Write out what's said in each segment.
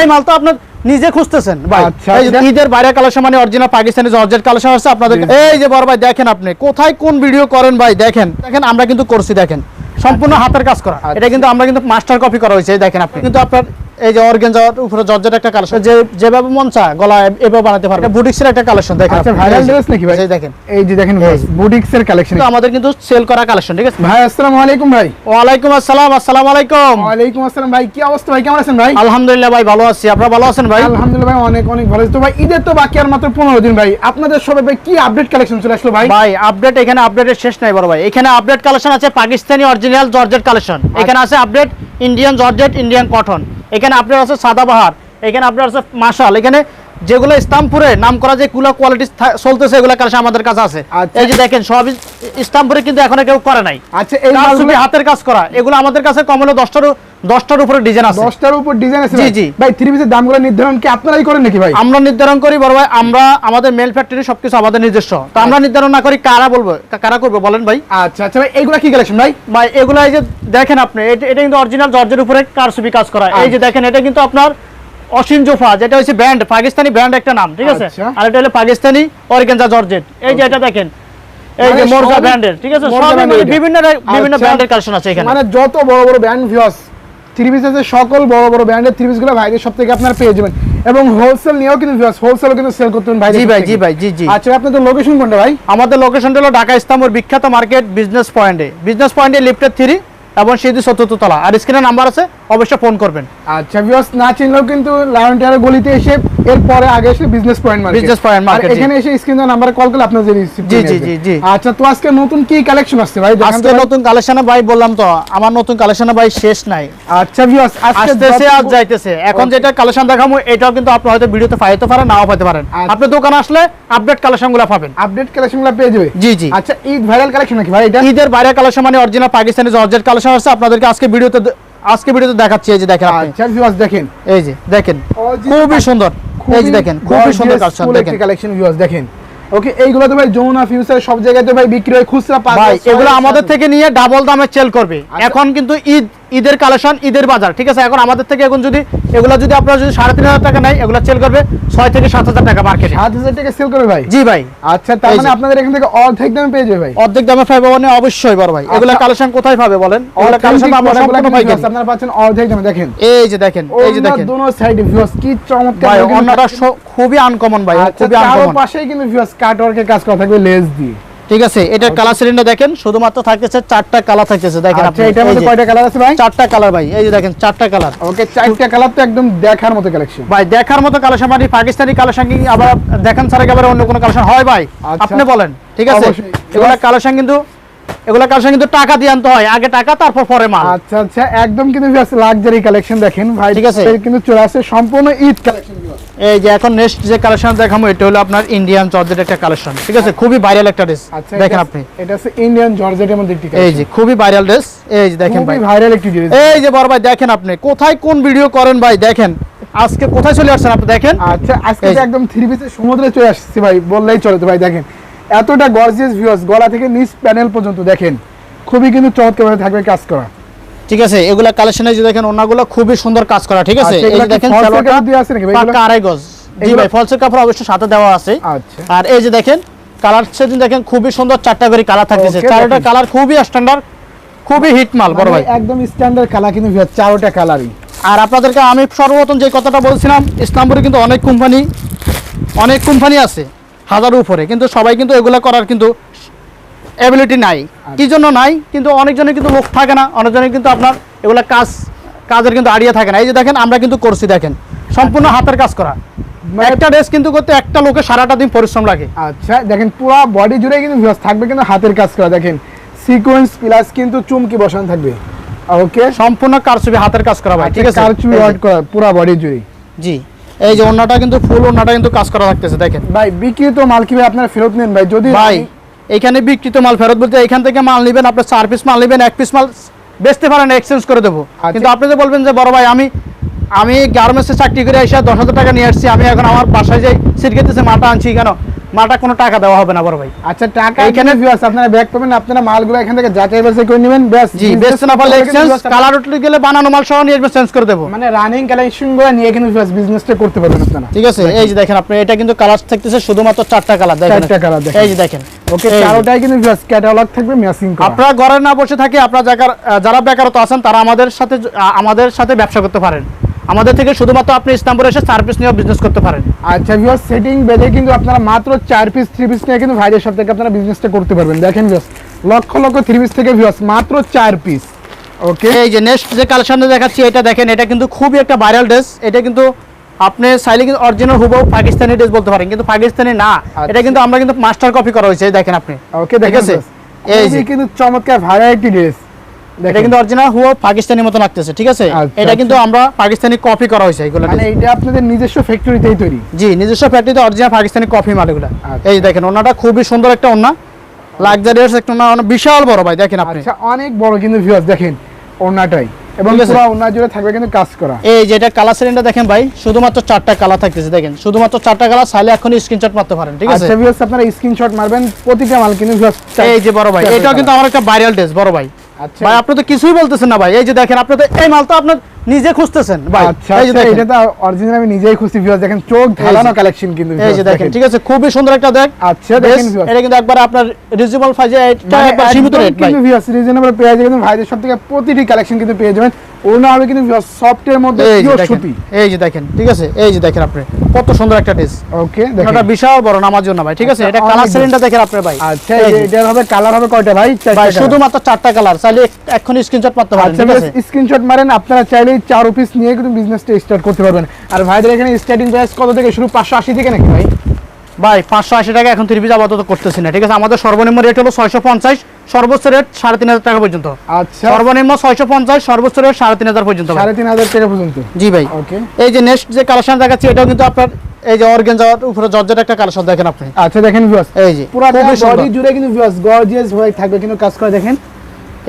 এই মাল তো আপনার নিজে খুঁজতেছেন ভাই। আচ্ছা। ঈদের বাইরে কালেকশন মানে অরিজিনাল পাকিস্তানি জর্জেট কালেকশন আছে আপনাদের এই যে বড় ভাই দেখেন আপনি কোথায় কোন ভিডিও করেন ভাই দেখেন। দেখেন আমরা কিন্তু করছি দেখেন। সম্পূর্ণ হাতের কাজ করা। আচ্ছা। এটা কিন্তু আমরা কিন্তু মাস্টার কপি করা হয়েছে দেখেন আপনি। কিন্তু আপনার এই যে অর্গেনজার উপরে জর্জেট একটা কালেকশন যে যেভাবে মন গলা এভাবে বানাতে পারবে। বুটিক্সের একটা কালেকশন দেখেন আচ্ছা ভাইরাল ড্রেস নাকি ভাই? দেখেন। এই যে দেখেন বুটিক্স এর কালেকশন কিন্তু আমাদের কিন্তু সেল করা কালেকশন ঠিক আছে? ভাই আসসালামু আলাইকুম ভাই। ওয়ালাইকুম আসসালাম আসসালামু আলাইকুম। ওয়ালাইকুম আসসালাম ভাই কি অবস্থা ভাই? কেমন আছেন ভাই? আলহামদুলিল্লাহ ভাই ভালো আছি। আপনারা ভালো আছেন ভাই? আলহামদুলিল্লাহ ভাই অনেক অনেক ভালো আছি। তো ভাই ঈদের তো বাকি আর মাত্র পনেরো দিন ভাই। আপনাদের সবাই ভাই কি আপডেট কালেকশন চলে আসলো ভাই? ভাই আপডেট এখানে আপডেটের শেষ নাই বড় ভাই। এখানে আপডেট কালেকশন আছে পাকিস্তানি অরিজিনাল জর্জেট কালেকশন এখানে আছে update Indian georgette Indian cotton এখানে আপনার আছে সাদাবাহার এখানে আপনার আছে মাশাল এখানে যেগুলো ইস্তামপুরে নাম করা যে কুলা কোয়ালিটি চলতেছে এগুলো কালেকশন আমাদের কাছে আছে। আচ্ছা। এই যে দেখেন সব ইস্তামপুরে কিন্তু এখনও কেউ করে নাই। আচ্ছা এই মালগুলো হাতের কাজ করা এগুলো আমাদের কাছে কম হলো দশটার দশটার উপরে ডিজাইন আছে। দশটার উপর ডিজাইন আছে জি, জি। ভাই থ্রি পিসের দামগুলো নির্ধারণ কি আপনারাই করেন নাকি ভাই? আমরা নির্ধারণ করি বড় ভাই আমরা আমাদের মেল ফ্যাক্টরি সবকিছু আমাদের নিজস্ব। তো আমরা নির্ধারণ না করি কারা বলব কারা করবে বলেন ভাই। আচ্ছা আচ্ছা ভাই এইগুলা কি কালেকশন ভাই? ভাই এগুলো এই যে দেখেন আপনি এটা এটা কিন্তু অরিজিনাল জর্জের উপরে কারসুবি কাজ করা। এই যে দেখেন এটা কিন্তু আপনার অসীম জোফা যেটা হচ্ছে ব্যান্ড পাকিস্তানি ব্যান্ড একটা নাম ঠিক আছে? আচ্ছা। আর এটা হলো পাকিস্তানি অরিগেনজা জর্জেট। এই যে এটা দেখেন এই যে মানে মোরজা ব্র্যান্ডের ঠিক আছে? সবই মানে বিভিন্ন বিভিন্ন আচ্ছা। ব্র্যান্ডের কালেকশন আছে এখানে। মানে যত বড় বড় ব্র্যান্ড ভিউস থ্রি পিসের সকল বড় বড় ব্র্যান্ডের থ্রি পিসগুলো ভাইদের সব থেকে আপনারা পেয়ে যাবেন। এবং হোলসেল নিয়েও কিন্তু ভিউস হোলসেলও কিন্তু সেল করতে পারেন জি ভাই জি ভাই জি জি। আচ্ছা আপনাদের লোকেশন কোনটা ভাই? আমাদের লোকেশনটা হলো ঢাকা ইস্তাম্বুল বিখ্যাত মার্কেট বিজনেস পয়েন্টে বিজনেস পয়েন্টে লিফটের থ্রি এবং সিঁড়ি চতুর্থ তলা। আর স্ক্রিনে নাম্বার আছে অবশ্যই ফোন করবেন। আচ্ছা ভিউস না চিনলেও কিন্তু লায়ন টিয়ারের গলিতে এসে এরপরে আগে এসে business point market Point Market, জি। এখানে এসে স্ক্রিনে নাম্বারে কল করলে আপনাদের রিসিভ জি, জি, জি, জি। আচ্ছা তো আজকে নতুন কি কালেকশন আসছে ভাই? আজকে নতুন কালেকশনে ভাই বললাম তো আমার নতুন কালেকশনে ভাই শেষ নাই। আচ্ছা ভিউস আজকে আর যত- যাইতেছে। এখন যেটা কালেকশন দেখাবো এটাও কিন্তু আপনি হয়তো ভিডিওতে পাইতে পারেন নাও পাইতে পারেন। আচ্ছা। আপনি দোকানে আসলে আপডেট কালেকশনগুলো পাবেন। আপডেট কালেকশনগুলো পেয়ে যাবে? জি জি। আচ্ছা ঈদ ভাইরাল কালেকশন নাকি ভাই এটা? ঈদের বাইরে কালেকশন মানে অরিজিনাল পাকিস্তানি জর্জেট কালেকশন আছে আপনাদেরকে আজকে ভিডিওতে আজকে ভিডিওতে দেখাচ্ছি এই যে দেখেন আচ্ছা ভিউয়ার্স দেখেন। এই যে দেখেন খুবই সুন্দর। এই যে দেখেন খুবই সুন্দর কালেকশন দেখেন। কালেকশন ভিউয়ার্স দেখেন। ওকে এইগুলো তো ভাই যমুনা ফিউচার সব জায়গায় তো ভাই বিক্রি হয় খুচরা পাঁচ ভাই এগুলো আমাদের থেকে নিয়ে ডাবল দামে সেল করবে। আচ্ছা। এখন কিন্তু ঈদ ঈদের কালেকশন ঈদের বাজার ঠিক আছে? এখন আমাদের থেকে এখন যদি এগুলো যদি আপনারা যদি সাড়ে তিন হাজার টাকা নেয় এগুলো সেল করবে ছয় থেকে সাত হাজার টাকা মার্কেটে সাত হাজার টাকা সেল করে ভাই? জি ভাই। আচ্ছা তার মানে আপনাদের এখান থেকে অর্ধেক দামে পেয়ে যাবে ভাই? অর্ধেক দামে পাইবে মানে অবশ্যই বড় ভাই। এগুলা আচ্ছা। কালেকশন কোথায় পাবে বলেন? এগুলা কালেকশন আমরা সম্পূর্ণ পাইকারি। কিন্তু আপনারা পাচ্ছেন অর্ধেক দামে দেখেন। এই যে দেখেন এই যে দেখেন। দোনো সাইডে ভিউস কি চমৎকার ভাই অন্যটা খুবই আনকমন ভাই আচ্ছা খুবই আনকমন পাশেই কিন্তু ভিউস কাট ওয়ার্কের কাজ করা থাকবে লেস দিয়ে। ঠিক আছে এটা কালার সিলিন্ডার দেখেন শুধুমাত্র থাকতেছে চারটা কালার থাকতেছে দেখেন আচ্ছা আপনি এটার মধ্যে কয়টা কালার আছে ভাই? চারটা কালার ভাই এই যে দেখেন চারটা কালার ওকে চারটা কালার তো একদম দেখার মতো কালেকশন ভাই দেখার মতো কালেকশন মানে পাকিস্তানি কালেকশন কি আবার দেখেন ছাড়া আবার অন্য কোনো কালেকশন হয় ভাই? আচ্ছা। আপনি বলেন ঠিক আছে। এগুলা কালেকশন কিন্তু এগুলা কালেকশন কিন্তু টাকা দিয়ে আনতে হয়। আগে টাকা তারপর পরে মাল। আচ্ছা আচ্ছা একদম কিন্তু লাক্সারি কালেকশন দেখেন। ভাই ঠিক আছে। কিন্তু চলে আসছে সম্পূর্ণ ঈদ কালেকশন এই যে এখন নেক্সট যে কালেকশন দেখাবো এটা হলো আপনার ইন্ডিয়ান জর্জেট একটা কালেকশন ঠিক আছে? খুবই ভাইরাল একটা ড্রেস আচ্ছা দেখেন আপনি। এটা হচ্ছে ইন্ডিয়ান জর্জেটের মধ্যে একটি এই যে খুবই ভাইরাল ড্রেস এই যে দেখেন ভাই। খুবই ভাইরাল একটি ড্রেস এই যে বড় ভাই দেখেন আপনি। কোথায় কোন ভিডিও করেন ভাই? দেখেন। আজকে কোথায় চলে আসছেন আপনি? দেখেন। আচ্ছা আজকে। একদম থ্রি পিসের সমুদ্রে চলে আসছে ভাই বললেই চলে তো ভাই দেখেন। এতটা গর্জিয়াস ভিউস গলা থেকে নিচ প্যানেল পর্যন্ত দেখেন। খুবই কিন্তু চমৎকার থাকবে কাজ করা। ঠিক আছে এগুলা কালেকশনে যে দেখেন ওনাগুলো খুবই সুন্দর কাজ করা ঠিক আছে? আচ্ছা, এই দেখেন সালোয়ারটা কাপড় দিয়ে আছে নাকি ভাই? পাক্কা আড়াই গজ। জি ভাই ফলসের কাপড় অবশ্যই সাথে দেওয়া আছে। আচ্ছা। আর এই যে দেখেন কালার সেদিন দেখেন খুবই সুন্দর চারটা করে কালার থাকতেছে। চারটা কালার খুবই স্ট্যান্ডার্ড খুবই হিট মাল বড় ভাই। মানে একদম স্ট্যান্ডার্ড কালার কিন্তু চারোটা কালারই আর আপনাদেরকে আমি সর্বপ্রথম যে কথাটা বলছিলাম ইসলামপুরে কিন্তু অনেক কোম্পানি অনেক কোম্পানি আছে। হাজার উপরে কিন্তু সবাই কিন্তু এগুলো করার কিন্তু অ্যাবিলিটি নাই। কি জন্য নাই? কিন্তু অনেকজনের কিন্তু লোক থাকে না অনেকজনের কিন্তু আপনার এগুলো কাজ কাজের কিন্তু আড়িয়ে থাকে না। এই যে দেখেন আমরা কিন্তু করছি দেখেন। সম্পূর্ণ হাতের কাজ করা। মানে- একটা ড্রেস কিন্তু করতে একটা লোকের সারাটা দিন পরিশ্রম লাগে। আচ্ছা দেখেন পুরো বডি জুড়ে কিন্তু থাকবে কিন্তু হাতের কাজ করা। দেখেন সিকোয়েন্স প্লাস কিন্তু চুমকি বসানো থাকবে। ওকে সম্পূর্ণ কারচুপি হাতের কাজ করা ভাই ঠিক আছে? কারচুপি ওয়ার্ক করা পুরো বডি জুড়ে। জি। এই যে ওন্নাটা কিন্তু ফুল ওন্নাটা কিন্তু কাজ করা থাকতেছে দেখেন। ভাই বিক্রিত মাল কি ভাই আপনারা ফেরত নেন ভাই? যদি ভাই এখানে বিক্রিত মাল ফেরত বলতে এখান থেকে মাল নেবেন আপনার চার পিস মাল নেবেন এক পিস মাল বেচতে পারেন এক্সচেঞ্জ করে দেবো। আচ্ছা। কিন্তু আপনি যে বলবেন যে বড় ভাই আমি আমি গার্মেন্টসে চাকরি করে এসে দশ হাজার টাকা নিয়ে আসছি আমি এখন আমার বাসায় যাই সিট খেতেছে মাটা আনছি কেন? মালটা কোনো টাকা দেওয়া হবে না বড় ভাই। আচ্ছা টাকা এখানে ভিউয়ার্স আপনারা ব্যাক পাবেন আপনারা মালগুলো এখান থেকে যাচাই বাছাই করে নেবেন ব্যাস। জি বেস্ট না পারলে এক্সচেঞ্জ কালার উঠলে গেলে বানানো মাল সহ নিয়ে আসবে চেঞ্জ করে দেবো। মানে রানিং কালেকশনগুলো নিয়ে কিন্তু ভিউয়ার্স বিজনেসটা করতে পারবেন আপনারা। ঠিক আছে এই যে দেখেন আপনি এটা কিন্তু কালার থাকতেছে শুধুমাত্র চারটা কালার দেখেন। চারটা colour দেখেন। এই যে দেখেন। ওকে। চারোটাই কিন্তু ভিউয়ার্স ক্যাটালগ থাকবে ম্যাচিং করা। আপনারা ঘরে না বসে থাকে আপনারা যারা যারা বেকারত্ব আছেন তারা আমাদের সাথে আমাদের সাথে ব্যবসা করতে পারেন। আমাদের থেকে শুধুমাত্র আপনি ইস্তাম্বুলে এসে চার পিস নিয়ে বিজনেস করতে পারেন। আচ্ছা ভিউয়ার্স সেটিং বেঁধে কিন্তু আপনারা মাত্র চার পিস থ্রি পিস নিয়ে কিন্তু ভাইদের সব থেকে আপনারা বিজনেসটা করতে পারবেন। দেখেন viewers lakh lakh three piece থেকে ভিউয়ার্স মাত্র চার পিস ওকে এই যে নেক্সট যে কালেকশনটা দেখাচ্ছি এটা দেখেন এটা কিন্তু খুবই একটা ভাইরাল ড্রেস এটা কিন্তু আপনি চাইলে কিন্তু অরিজিনাল হুবো পাকিস্তানি ড্রেস বলতে পারেন কিন্তু পাকিস্তানি না। এটা কিন্তু আমরা কিন্তু মাস্টার কপি করা হয়েছে দেখেন আপনি। ওকে দেখেন এই যে। কিন্তু চমৎকার ভ্যারাইটি ড্রেস এটা কিন্তু অরিজিনাল হুবো পাকিস্তানি মতো লাগতেছে ঠিক আছে? আচ্ছা, এটা কিন্তু আমরা পাকিস্তানি কপি করা হয়েছে এগুলো মানে এটা আপনাদের নিজস্ব ফ্যাক্টরিতেই তৈরি? জি নিজস্ব ফ্যাক্টরিতে অরিজিনাল পাকিস্তানি কফি মাল এগুলো। আচ্ছা। এই দেখেন ওনাটা খুবই সুন্দর একটা ওনা লাক্সারিয়াস একটা ওনা ওনা বিশাল বড় ভাই দেখেন আপনি। আচ্ছা অনেক বড় কিন্তু ভিউয়ার্স দেখেন ওনাটাই এবং পুরো ওনা জুড়ে থাকবে কিন্তু কাজ করা। এই যে এটা কালার সিলিন্ডার দেখেন ভাই শুধুমাত্র চারটা কালার থাকতেছে দেখেন। শুধুমাত্র চারটা কালার চাইলে এখন স্ক্রিনশট মারতে পারেন ঠিক আছে? আচ্ছা ভিউয়ার্স আপনারা স্ক্রিনশট মারবেন প্রতিটা মাল কিন্তু চার- এই যে বড় ভাই এটাও কিন্তু আমার একটা ভাইরাল ড্রেস বড় ভাই। আচ্ছা ভাই, আপনি তো কিছুই বলতেছেন না ভাই। এই যে দেখেন আপনি তো এই মাল তো আপনার নিজে খুঁজতেছেন ভাই। আচ্ছা এই যে আচ্ছা, দেখেন। এটা তো অরিজিনাল আমি নিজেই ভিউয়ার্স দেখেন চোখ ঢালানো কালেকশন কিন্তু এই যে দেখেন ঠিক আছে খুবই সুন্দর একটা দেখ। আচ্ছা দেখেন এটা কিন্তু একবার আপনার রিজনেবল প্রাইসে এটা মানে একবার সীমিত রেট ভাই। কিন্তু রিজনেবল পেয়ে যাবেন কিন্তু ভাইদের সব থেকে প্রতিটি কালেকশন কিন্তু পেয়ে যাবেন। ওনা হবে কিন্তু সফটের মধ্যে এই পিওর সুতি। এই যে দেখেন ঠিক আছে এই যে দেখেন আপনি কত সুন্দর একটা ড্রেস ওকে এটা বিশাল বড় নামার জন্য ভাই ঠিক আছে আচ্ছা, এটা কালার দেখেন আপনি ভাই। আচ্ছা এটার হবে কালার হবে কয়টা ভাই? ভাই শুধুমাত্র চারটা কালার চাইলে এখন স্ক্রিনশট মারতে পারেন ঠিক আছে। স্ক্রিনশট মারেন আপনারা চাইলেই চার পিস নিয়ে কিন্তু বিজনেসটা স্টার্ট করতে পারবেন। আর ভাইদের এখানে স্টার্টিং প্রাইস কত থেকে শুরু? পাঁচশো আশি থেকে নাকি ভাই? ভাই পাঁচশো আশি টাকা এখন থ্রি পিস আপাতত করতেছি না ঠিক আছে? আমাদের সর্বনিম্ন রেট হলো ছয়শো পঞ্চাশ সর্বোচ্চ রেট সাড়ে তিন হাজার টাকা পর্যন্ত। আচ্ছা। সর্বনিম্ন ছয়শো পঞ্চাশ সর্বোচ্চ রেট সাড়ে তিন হাজার পর্যন্ত সাড়ে তিন হাজার টাকা পর্যন্ত? জি ভাই। ওকে এই যে নেক্সট যে কালেকশন দেখাচ্ছি এটাও কিন্তু আপনার এই যে অর্গেন যাওয়ার উপরে জর্জের একটা কালেকশন দেখেন আপনি। আচ্ছা দেখেন ভিউয়ার্স এই যে পুরো বডি জুড়ে কিন্তু ভিউয়ার্স গর্জিয়াস হয়ে থাকবে কিন্তু কাজ করে দেখেন।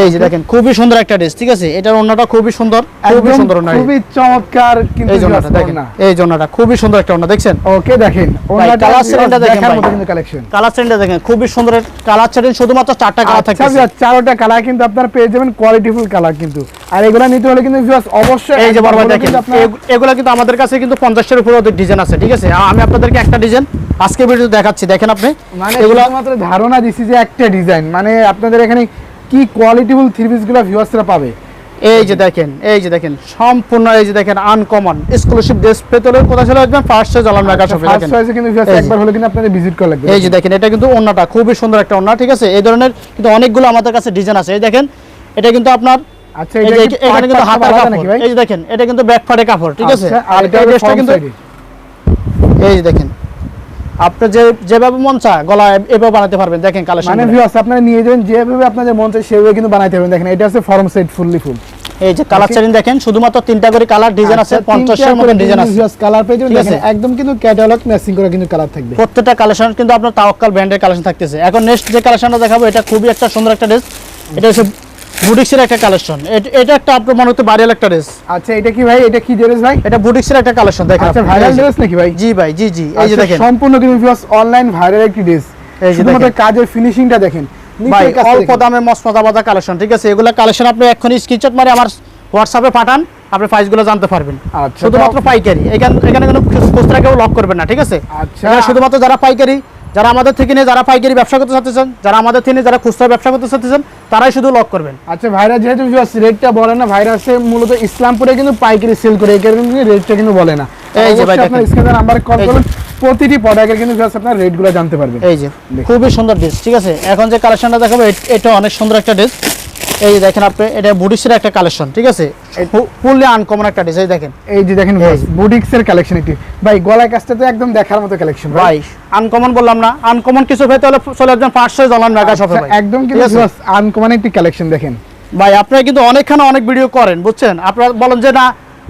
এই যে দেখেন খুবই সুন্দর একটা ড্রেস ঠিক আছে? এটার খুবই সুন্দর খুবই সুন্দর খুবই চমৎকার কিন্তু এই জন্যটা দেখেন এই জন্যটা খুবই সুন্দর একটা দেখছেন? ওকে দেখেন shade-টা দেখেন ভাই। কিন্তু কালেকশন কালার দেখেন খুবই সুন্দর কালার সেটিং শুধুমাত্র চারটা কালার আচ্ছা থাকছে viewers, চারোটা কালার কিন্তু আপনারা পেয়ে যাবেন কোয়ালিটিফুল কালার কিন্তু। আর এগুলা নিতে হলে কিন্তু viewers অবশ্যই এই যে হলেও দেখেন এগুলা কিন্তু আমাদের কাছে কিন্তু পঞ্চাশের উপরে অধিক ডিজাইন আছে ঠিক আছে? আমি আপনাদেরকে একটা ডিজাইন আজকে ভিডিও দেখাচ্ছি দেখেন আপনি? মানে এগুলা শুধুমাত্র ধারণা দিছি যে একটা ডিজাইন মানে আপনাদের এখানে কি কোয়ালিটিফুল থ্রি পিসগুলো ভিউয়ার্সরা পাবে? এই যে দেখেন এই যে দেখেন সম্পূর্ণ এই যে দেখেন আনকমন এক্সক্লুসিভ ড্রেস পেতে হলে কোথায় চলে আসবেন ফার্স্ট সে জ্বালান মেগা শপে ফার্স্ট চয়েসে কিন্তু একবার হলে কিন্তু আপনাদের ভিজিট করা লাগবে। এই যে দেখেন এটা কিন্তু ওন্নাটা খুবই সুন্দর একটা ওন্না ঠিক আছে? এই ধরনের কিন্তু অনেকগুলো আমাদের কাছে ডিজাইন আছে। এই দেখেন এটা কিন্তু আপনার আচ্ছা এই এটা কিন্তু হাতার কাপড়। এই যে দেখেন এটা কিন্তু ব্যাক ফাটে কাপড় ঠিক আছে? আচ্ছা, আর এটা কিন্তু এই যে দেখেন আপনি যে যেভাবে মন চা গলা এভাবে বানাতে পারবেন। দেখেন কালেকশন মানে ভিউয়ার্স আপনারা নিয়ে যাবেন যেভাবে আপনাদের মন চায় সেভাবে কিন্তু বানাইতে পারবেন। দেখেন এটা আছে ফর্ম সেট ফুললি ফুল এই যে কালার. সেটিং দেখেন শুধুমাত্র তিনটা করে কালার ডিজাইন আছে আচ্ছা, পঞ্চাশের মতো ডিজাইন আছে। কালার পেয়ে যাবেন। দেখেন আছে? একদম কিন্তু ক্যাটালগ ম্যাচিং করে কিন্তু কালার থাকবে। প্রত্যেকটা কালেকশন কিন্তু আপনার তাওয়াক্কাল ব্র্যান্ডের কালেকশন থাকতেছে। এখন নেক্সট যে কালেকশনটা দেখাবো এটা খুবই একটা সুন্দর একটা ড্রেস এটা হচ্ছে বুটিক্সের একটা কালেকশন। এটা একটা আপনার মনে ভাইরাল একটা ড্রেস। আচ্ছা এটা কি ভাই? এটা কি ড্রেস ভাই? এটা বুটিক্সের একটা কালেকশন দেখেন আচ্ছা ভাইরাল ড্রেস নাকি ভাই? জি ভাই জি জি। এই যে আচ্ছা, দেখেন। সম্পূর্ণ কিন্তু ভিউয়ার্স অনলাইন ভাইরাল একটি ড্রেস। এই যে দেখেন। কাজের ফিনিশিংটা দেখেন। ভাই অল্প দামে মসমতা বাদা কালেকশন ঠিক আছে? এগুলা কালেকশন আপনি এখনই স্ক্রিনশট মারে আমার হোয়াটসঅ্যাপে পাঠান আপনি প্রাইসগুলো জানতে পারবেন। আচ্ছা, শুধুমাত্র পাইকারি। এখানে এখানে কোনো খুচ- খুচরা কেউ লক করবেন না ঠিক আছে? আচ্ছা। শুধুমাত্র যারা পাইকারি যারা আমাদের থেকে নিয়ে যারা পাইকারি ব্যবসা করতে চাচ্ছে যারা আমাদের থেকে যারা খুচরা ব্যবসা করতে চাচ্ছে তারাই শুধু লক করবেন। আচ্ছা ভাইরা যেহেতু রেটটা বলে না ভাইরাসে মূলত ইসলামপুরে কিন্তু পাইকারি সেল করে এই কারণে রেটটা কিন্তু বলে না। এই যে ভাই অবশ্যই আপনার দেখেন। স্ক্রিনে নাম্বার কল করুন প্রতিটি প্রোডাক্টের কিন্তু ভিউয়ার্স আপনার রেটগুলো জানতে পারবেন। এই যে খুবই সুন্দর ড্রেস ঠিক আছে? এখন যে কালেকশনটা দেখাবো এটা অনেক সুন্দর একটা ড্রেস এই যে দেখেন আপনি এটা বুটিক্সের একটা কালেকশন ঠিক আছে? ফুললি আনকমন একটা এই দেখেন। এই যে দেখেন এই। বুটিক্স এর কালেকশন একটি ভাই গলায় কাজটা তো একদম দেখার মতো কালেকশন ভাই। আনকমন বললাম না। আনকমন কিছু পেতে হলে চলে আসবেন পাঁচশো জ্বালান মেগা শপে ভাই একদম কিন্তু আনকমন একটি কালেকশন দেখেন। ভাই আপনারা কিন্তু অনেকখানে অনেক ভিডিও করেন বুঝছেন? আপনারা বলেন যে না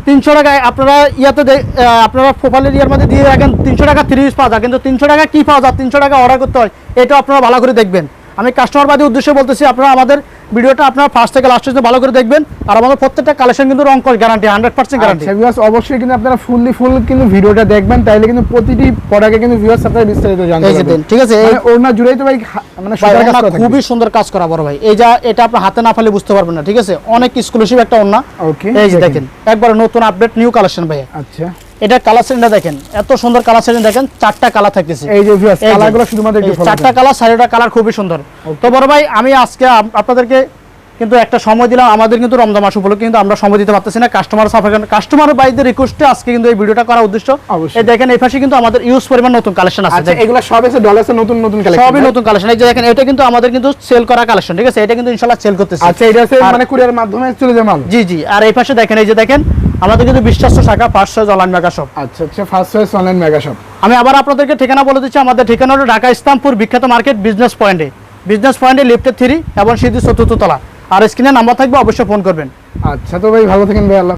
তিনশো টাকায় আপনারা ইয়াতে আপনারা প্রোফাইলের ইয়ার মধ্যে দিয়ে রাখেন তিনশো টাকা তিরিশ পাওয়া যায়। কিন্তু তিনশো টাকা কি পাওয়া যায়? তিনশো টাকা অর্ডার করতে হয় এটা আপনারা ভালো করে দেখবেন। আমি কাস্টমার বাদী উদ্দেশ্যে বলতেছি আপনারা আমাদের ভিডিওটা আপনারা ফার্স্ট থেকে লাস্ট পর্যন্ত ভালো করে দেখবেন। আর আমাদের প্রত্যেকটা কালেকশন কিন্তু রং guarantee hundred percent guarantee viewers অবশ্যই কিন্তু আপনারা ফুললি ফুল কিন্তু ভিডিওটা দেখবেন তাইলে কিন্তু প্রতিটি প্রোডাক্টে কিন্তু ভিউয়ার্স আপনারা বিস্তারিত জানতে ঠিক আছে, মানে ওড়না জুড়েই তো ভাই মানে খুবই সুন্দর কাজ করা বড় ভাই। এই যা এটা আপনার হাতে না ফেলে বুঝতে পারবেন না ঠিক আছে? অনেক এক্সক্লুসিভ একটা ওড়না। ওকে এই যে দেখেন। একবার নতুন আপডেট নিউ কালেকশন ভাই আচ্ছা। এটা কালার সেটিংটা দেখেন এত সুন্দর কালার সেটিং দেখেন চারটা কালার থাকতেছে। এই যে কালারগুলো শুধুমাত্র চারটা। কালার চারটা কালার খুবই সুন্দর। তো বড় ভাই আমি আজকে আপনাদেরকে কিন্তু একটা সময় দিলাম আমাদের কিন্তু রমজান মাস উপলক্ষে কিন্তু আমরা সময় দিতে পারতেছি না কাস্টমার সাফার কাস্টমার বাইদের রিকোয়েস্টে আজকে কিন্তু এই ভিডিওটা করার উদ্দেশ্য। এই দেখেন এই পাশে কিন্তু আমাদের ইউজ পরিমাণ নতুন কালেকশন আছে। আচ্ছা। এগুলো সব এসে ডলার্সে নতুন নতুন কালেকশন সবই নতুন কালেকশন এই যে দেখেন এটা কিন্তু আমাদের কিন্তু সেল করা কালেকশন ঠিক আছে? এটা কিন্তু ইনশাআল্লাহ সেল করতেছে। আচ্ছা এটা মানে কুরিয়ার মাধ্যমে চলে যায় মাল? জি জি। আর এই পাশে দেখেন এই যে দেখেন আমাদের কিন্তু বিশ্বাস্য শাখা পাঁচশো জলান মেগা শপ আচ্ছা আচ্ছা first choice online mega shop আমি আবার আপনাদেরকে ঠিকানা বলে দিচ্ছি। আমাদের ঠিকানা হলো ঢাকা ইসলামপুর বিখ্যাত মার্কেট বিজনেস পয়েন্টে। বিজনেস পয়েন্টে লিফটের থ্রি এবং সিদ্ধি চতুর্থ তলা। আর স্ক্রিনে নাম্বার থাকবে অবশ্যই ফোন করবেন। আচ্ছা তো ভাই ভালো থাকেন ভাই আল্লাহ